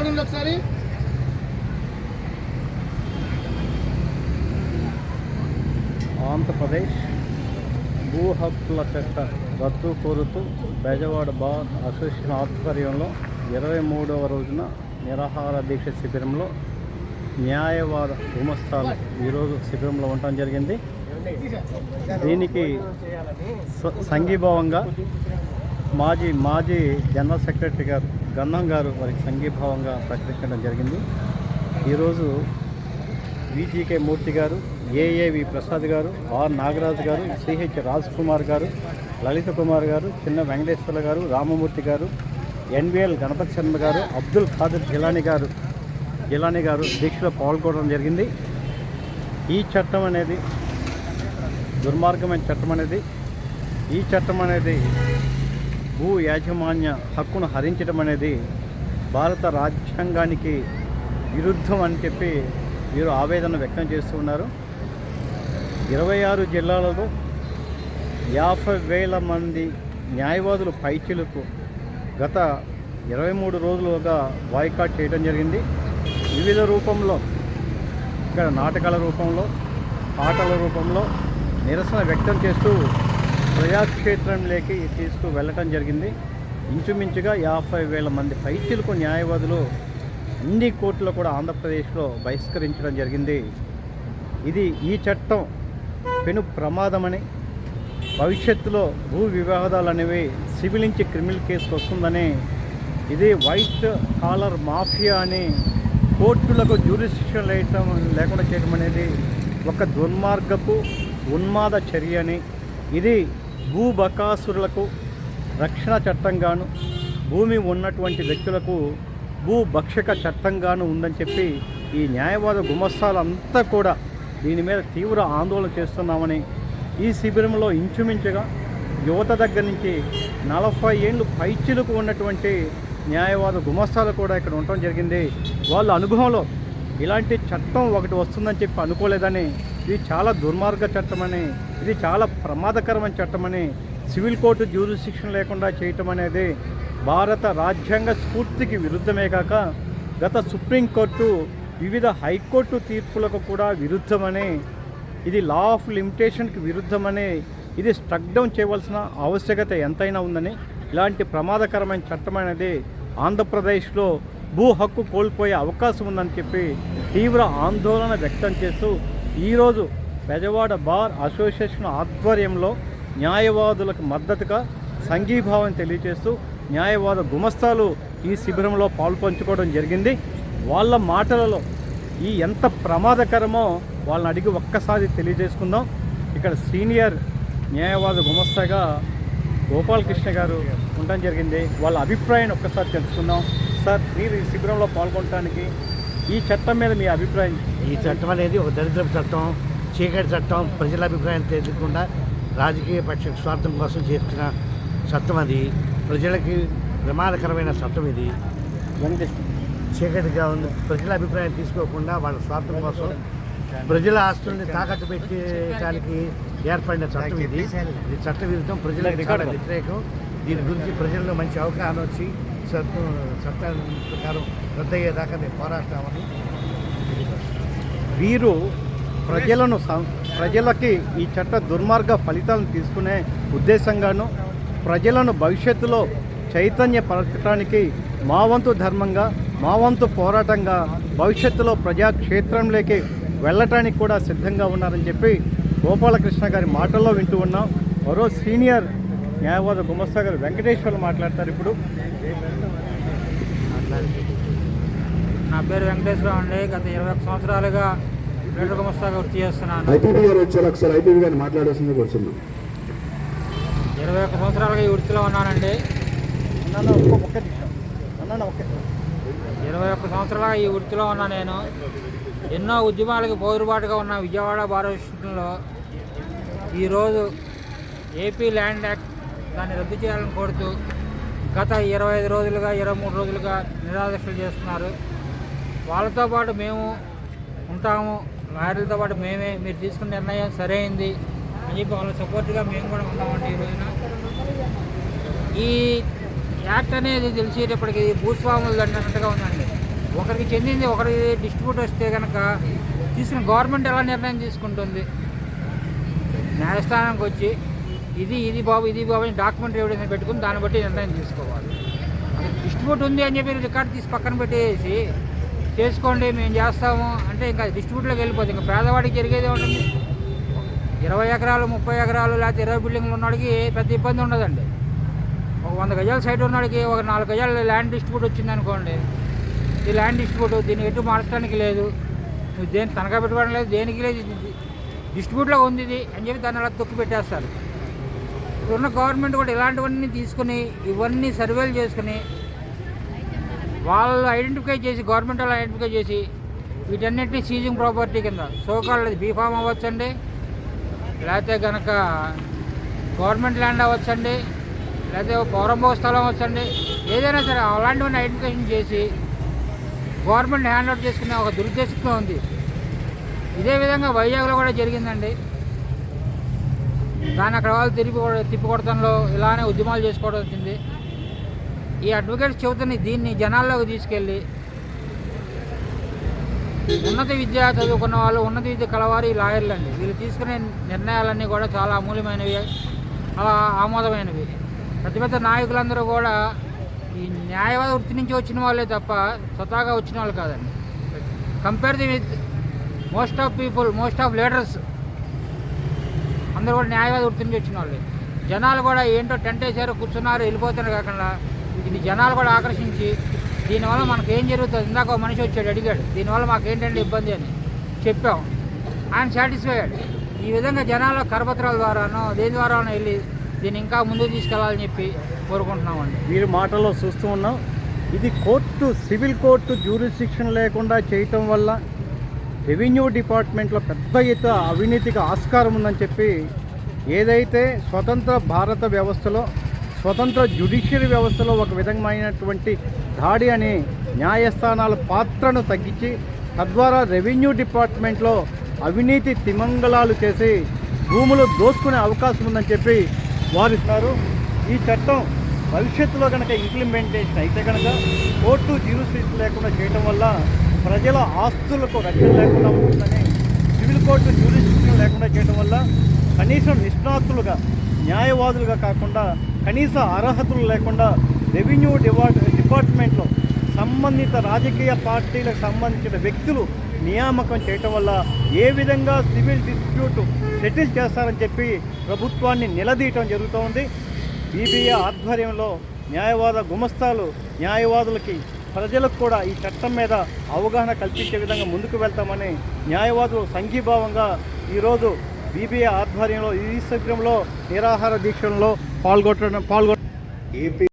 చూడండి ఒకసారి. ఆంధ్రప్రదేశ్ భూ హక్కుల చట్ట రద్దు కోరుతూ బెజవాడ బార్ అసోసియేషన్ ఆధ్వర్యంలో ఇరవై మూడవ రోజున నిరాహార దీక్ష శిబిరంలో న్యాయవాద గుమస్థాలు ఈరోజు శిబిరంలో ఉండటం జరిగింది. దీనికి సంఘీభావంగా మాజీ మాజీ జనరల్ సెక్రటరీ గారు గన్నం గారు వారికి సంఘీభావంగా ప్రకటించడం జరిగింది. ఈరోజు విజీకే మూర్తి గారు ఏఏవి ప్రసాద్ గారు ఆర్ నాగరాజు గారు సిహెచ్ రాజ్ కుమార్ గారు లలిత కుమార్ గారు చిన్న వెంకటేశ్వర్ల గారు రామమూర్తి గారు ఎన్విఎల్ గణపతి శర్మ గారు అబ్దుల్ ఖాదర్ జిలానీ గారు జిలానీ గారు దీక్షలో పాల్గొనడం జరిగింది. ఈ చట్టం అనేది దుర్మార్గమైన చట్టం అనేది ఈ చట్టం అనేది భూ యాజమాన్య హక్కును హరించడం అనేది భారత రాజ్యాంగానికి విరుద్ధం అని చెప్పి వీరు ఆవేదన వ్యక్తం చేస్తూ ఉన్నారు. ఇరవై ఆరు జిల్లాలలో యాభై వేల మంది న్యాయవాదులు పైచీలకు గత ఇరవై మూడు రోజులుగా బాయ్కాట్ చేయడం జరిగింది. వివిధ రూపంలో ఇక్కడ నాటకాల రూపంలో పాటల రూపంలో నిరసన వ్యక్తం చేస్తూ ప్రజాక్షేత్రంలోకి తీసుకు వెళ్ళటం జరిగింది. ఇంచుమించుగా యాభై వేల మంది పైచిలకు న్యాయవాదులు అన్ని కోర్టులో కూడా ఆంధ్రప్రదేశ్లో బహిష్కరించడం జరిగింది. ఇది ఈ చట్టం పెను ప్రమాదమని భవిష్యత్తులో భూ వివాదాలు అనేవి సివిల్ నుంచి క్రిమినల్ కేసు వస్తుందని ఇది వైట్ కాలర్ మాఫియా అని కోర్టులకు జ్యూరిస్టిక్షన్ లేయటం లేకుండా చేయడం అనేది ఒక దుర్మార్గపు ఉన్మాద చర్య అని ఇది భూబకాసురులకు రక్షణ చట్టంగాను భూమి ఉన్నటువంటి వ్యక్తులకు భూభక్షక చట్టంగాను ఉందని చెప్పి ఈ న్యాయవాద గుమస్తాలంతా కూడా దీని మీద తీవ్ర ఆందోళన చేస్తున్నామని ఈ శిబిరంలో ఇంచుమించుగా యువత దగ్గర నుంచి నలభై ఏళ్ళు పైచిలకు ఉన్నటువంటి న్యాయవాద గుమస్తాలు కూడా ఇక్కడ ఉండటం జరిగింది. వాళ్ళ అనుభవంలో ఇలాంటి చట్టం ఒకటి వస్తుందని చెప్పి అనుకోలేదని ఇది చాలా దుర్మార్గ చట్టమని ఇది చాలా ప్రమాదకరమైన చట్టమని సివిల్ కోర్టు జ్యూరిశిక్షణ లేకుండా చేయటం అనేది భారత రాజ్యాంగ స్ఫూర్తికి విరుద్ధమే కాక గత సుప్రీంకోర్టు వివిధ హైకోర్టు తీర్పులకు కూడా విరుద్ధమని ఇది లా ఆఫ్ లిమిటేషన్కి విరుద్ధమని ఇది స్ట్రక్ డౌన్ చేయవలసిన ఆవశ్యకత ఎంతైనా ఉందని ఇలాంటి ప్రమాదకరమైన చట్టం అనేది ఆంధ్రప్రదేశ్లో భూ హక్కు కోల్పోయే అవకాశం ఉందని చెప్పి తీవ్ర ఆందోళన వ్యక్తం చేస్తూ ఈరోజు బెజవాడ బార్ అసోసియేషన్ ఆధ్వర్యంలో న్యాయవాదులకు మద్దతుగా సంఘీభావం తెలియజేస్తూ న్యాయవాద గుమస్తాలు ఈ శిబిరంలో పాల్పంచుకోవడం జరిగింది. వాళ్ళ మాటలలో ఈ ఎంత ప్రమాదకరమో వాళ్ళని అడిగి ఒక్కసారి తెలియజేసుకుందాం. ఇక్కడ సీనియర్ న్యాయవాద గుమస్తాగా గోపాలకృష్ణ గారు ఉండడం జరిగింది. వాళ్ళ అభిప్రాయాన్ని ఒక్కసారి తెలుసుకుందాం. సార్ మీరు ఈ శిబిరంలో పాల్గొనడానికి ఈ చట్టం మీద మీ అభిప్రాయం ఈ చట్టం అనేది ఒక దరిద్ర చట్టం చీకటి చట్టం ప్రజల అభిప్రాయం తెలియకుండా రాజకీయ పక్ష స్వార్థం కోసం చేస్తున్న చట్టం అది. ప్రజలకి ప్రమాదకరమైన చట్టం ఇది. చీకటిగా ఉంది. ప్రజల అభిప్రాయం తీసుకోకుండా వాళ్ళ స్వార్థం కోసం ప్రజల ఆస్తుల్ని తాకట్టు పెట్టడానికి ఏర్పడిన చట్టం ఇది. ఇది చట్ట విరుద్ధం ప్రజలకు చాలా వ్యతిరేకం. దీని గురించి ప్రజల్లో మంచి అవగాహన వచ్చి చట్టం చట్టాల ప్రకారం రద్దయ్యేదాకా మేము పోరాడతామని వీరు ప్రజలను ప్రజలకి ఈ చట్ట దుర్మార్గ ఫలితాలను తీసుకునే ఉద్దేశంగాను ప్రజలను భవిష్యత్తులో చైతన్యపరచడానికి మా వంతు ధర్మంగా మా వంతు పోరాటంగా భవిష్యత్తులో ప్రజాక్షేత్రంలోకి వెళ్ళటానికి కూడా సిద్ధంగా ఉన్నారని చెప్పి గోపాలకృష్ణ గారి మాటల్లో వింటూ ఉన్నాం. మరో సీనియర్ న్యాయవాద గుమస్తా గారు వెంకటేశ్వర్లు మాట్లాడతారు ఇప్పుడు. నా పేరు వెంకటేశ్వరరావు అండి. గత ఇరవై సంవత్సరాలుగా లీటర్ గుమస్తాగా వృత్తి చేస్తున్నాను ఐపీపీ గారు వచ్చారు ఒకసారి. ఐపీపీ గారిని మాట్లాడాల్సింది కూర్చున్నాం. ఇరవై ఒక్క సంవత్సరాలుగా ఈ వృత్తిలో ఉన్నానండి. ఇరవై ఒక్క సంవత్సరాలుగా ఈ వృత్తిలో ఉన్నా నేను. ఎన్నో ఉద్యమాలకు పోరుబాటుగా ఉన్న విజయవాడ భారతదేశంలో ఈరోజు ఏపీ ల్యాండ్ యాక్ట్ దాన్ని రద్దు చేయాలని కోరుతూ గత ఇరవై ఐదు రోజులుగా ఇరవై మూడు రోజులుగా నిరాదీక్షలు చేస్తున్నారు. వాళ్ళతో పాటు మేము ఉంటాము. లాయర్లతో పాటు మేమే మీరు తీసుకున్న నిర్ణయం సరైంది అని చెప్పి వాళ్ళ సపోర్ట్గా మేము కూడా ఉన్నామండి ఈ రోజున. ఈ యాక్ట్ అనేది తెలిసేటప్పటికి భూస్వాములు అన్నట్టుగా ఉందండి. ఒకరికి చెందింది ఒకరికి డిస్ట్రిబ్యూట్ వస్తే కనుక తీసుకున్న గవర్నమెంట్ ఎలా నిర్ణయం తీసుకుంటుంది? న్యాయస్థానానికి వచ్చి ఇది ఇది బాబు ఇది బాబు అని డాక్యుమెంట్ ఎవిడెన్స్ పెట్టుకుని దాన్ని బట్టి నిర్ణయం తీసుకోవాలి. డిస్ట్రిబ్యూట్ ఉంది అని చెప్పి రికార్డు తీసి పక్కన పెట్టేసి చేసుకోండి మేము చేస్తాము. అంటే ఇంకా డిస్ట్రిబ్యూట్లోకి వెళ్ళిపోతుంది ఇంకా పేదవాడికి జరిగేది ఉంటుంది ఇరవై ఎకరాలు ముప్పై ఎకరాలు లేకపోతే ఇరవై బిల్డింగ్లు ఉన్నవాడికి పెద్ద ఇబ్బంది ఉండదండి. ఒక వంద గజాల సైట్ ఉన్నవాడికి ఒక నాలుగు గజాల ల్యాండ్ డిస్ట్రిబ్యూట్ వచ్చింది అనుకోండి ఈ ల్యాండ్ డిస్ట్రిబ్యూట్ దీన్ని ఎటు మార్చడానికి లేదు. నువ్వు దేని తనఖా పెట్టుకోవడం లేదు దేనికి లేదు డిస్ట్రిబ్యూట్లో ఉంది ఇది అని చెప్పి దాన్ని అలా తొక్కి పెట్టేస్తారు. ఇప్పుడున్న గవర్నమెంట్ కూడా ఇలాంటివన్నీ తీసుకుని ఇవన్నీ సర్వేలు చేసుకుని వాళ్ళు ఐడెంటిఫై చేసి గవర్నమెంట్ వాళ్ళు ఐడెంటిఫై చేసి వీటన్నిటిని సీజింగ్ ప్రాపర్టీ కింద. సోకాళ్ళు బీఫామ్ అవ్వచ్చండి. లేకపోతే కనుక గవర్నమెంట్ ల్యాండ్ అవ్వచ్చండి. లేకపోతే పౌరంభవ స్థలం అవ్వచ్చండి. ఏదైనా సరే అలాంటివన్నీ ఐడెంటిఫికేషన్ చేసి గవర్నమెంట్ హ్యాండ్ అవుట్ చేసుకునే ఒక దురుద్దేశంతో ఉంది. ఇదే విధంగా వైజాగ్లో కూడా జరిగిందండి. దాన్ని అక్కడ వాళ్ళు తిరిగి తిప్పికొడతంలో ఇలానే ఉద్యమాలు చేసుకోవడం వచ్చింది. ఈ అడ్వకేట్స్ చెబుతున్న దీన్ని జనాల్లోకి తీసుకెళ్ళి ఉన్నత విద్య చదువుకున్న వాళ్ళు ఉన్నత విద్య కలవారు ఈ లాయర్లు అండి. వీళ్ళు తీసుకునే నిర్ణయాలన్నీ కూడా చాలా అమూల్యమైనవి అలా ఆమోదమైనవి. పెద్ద పెద్ద నాయకులందరూ కూడా ఈ న్యాయవాద వృత్తి నుంచి వచ్చిన వాళ్ళే తప్ప స్వతహాగా వచ్చిన వాళ్ళు కాదండి. Compare the with most of people most of leaders అందరూ కూడా న్యాయవాద వృత్తి నుంచి వచ్చిన వాళ్ళే. జనాలు కూడా ఏంటో టెంట్ వేసారు కూర్చున్నారు వెళ్ళిపోతున్నారు కాకుండా ఇది జనాలు కూడా ఆకర్షించి దీనివల్ల మనకు ఏం జరుగుతుంది? ఇందాక ఒక మనిషి వచ్చాడు అడిగాడు దీనివల్ల మాకు ఏంటంటే ఇబ్బంది? అని చెప్పాం. ఆయన సాటిస్ఫై అయ్యాడు ఈ విధంగా జనాలు కరపత్రాల ద్వారానో దేని ద్వారానో వెళ్ళి దీన్ని ఇంకా ముందుకు తీసుకెళ్ళాలని చెప్పి కోరుకుంటున్నామండి. మీరు మాటల్లో చూస్తూ ఉన్నాం. ఇది కోర్టు సివిల్ కోర్టు జ్యూరిస్డిక్షన్ లేకుండా చేయటం వల్ల రెవెన్యూ డిపార్ట్మెంట్లో పెద్ద ఎత్తున అవినీతికి ఆస్కారం ఉందని చెప్పి ఏదైతే స్వతంత్ర భారత వ్యవస్థలో స్వతంత్ర జ్యుడిషియరీ వ్యవస్థలో ఒక విధమైనటువంటి దాడి అనే న్యాయస్థానాల పాత్రను తగ్గించి తద్వారా రెవెన్యూ డిపార్ట్మెంట్లో అవినీతి తిమంగళాలు చేసి భూములు దోచుకునే అవకాశం ఉందని చెప్పి వారిస్తారు ఈ చట్టం భవిష్యత్తులో కనుక ఇంప్లిమెంటేషన్ అయితే కనుక కోర్టు జ్యూరిస్డిక్షన్ లేకుండా చేయడం వల్ల ప్రజల ఆస్తులకు రక్షణ లేకుండా ఉంటుందని సివిల్ కోర్టు జ్యూరిస్డిక్షన్ లేకుండా చేయడం వల్ల కనీసం నిష్ణాతులుగా న్యాయవాదులుగా కాకుండా కనీస అర్హతలు లేకుండా రెవెన్యూ డిపార్ట్ డిపార్ట్మెంట్లో సంబంధిత రాజకీయ పార్టీలకు సంబంధించిన వ్యక్తులు నియామకం చేయటం వల్ల ఏ విధంగా సివిల్ డిస్ప్యూట్ సెటిల్ చేస్తారని చెప్పి ప్రభుత్వాన్ని నిలదీయటం జరుగుతోంది. బీబీఏ ఆధ్వర్యంలో న్యాయవాద గుమస్తాలు న్యాయవాదులకి ప్రజలకు కూడా ఈ చట్టం మీద అవగాహన కల్పించే విధంగా ముందుకు వెళ్తామని న్యాయవాదులు సంఘీభావంగా ఈరోజు బీబీఏ ఆధ్వర్యంలో ఈ శిబిరంలో నిరాహార దీక్షల్లో పాల్గొట్టడం పాల్గొ ఏపీ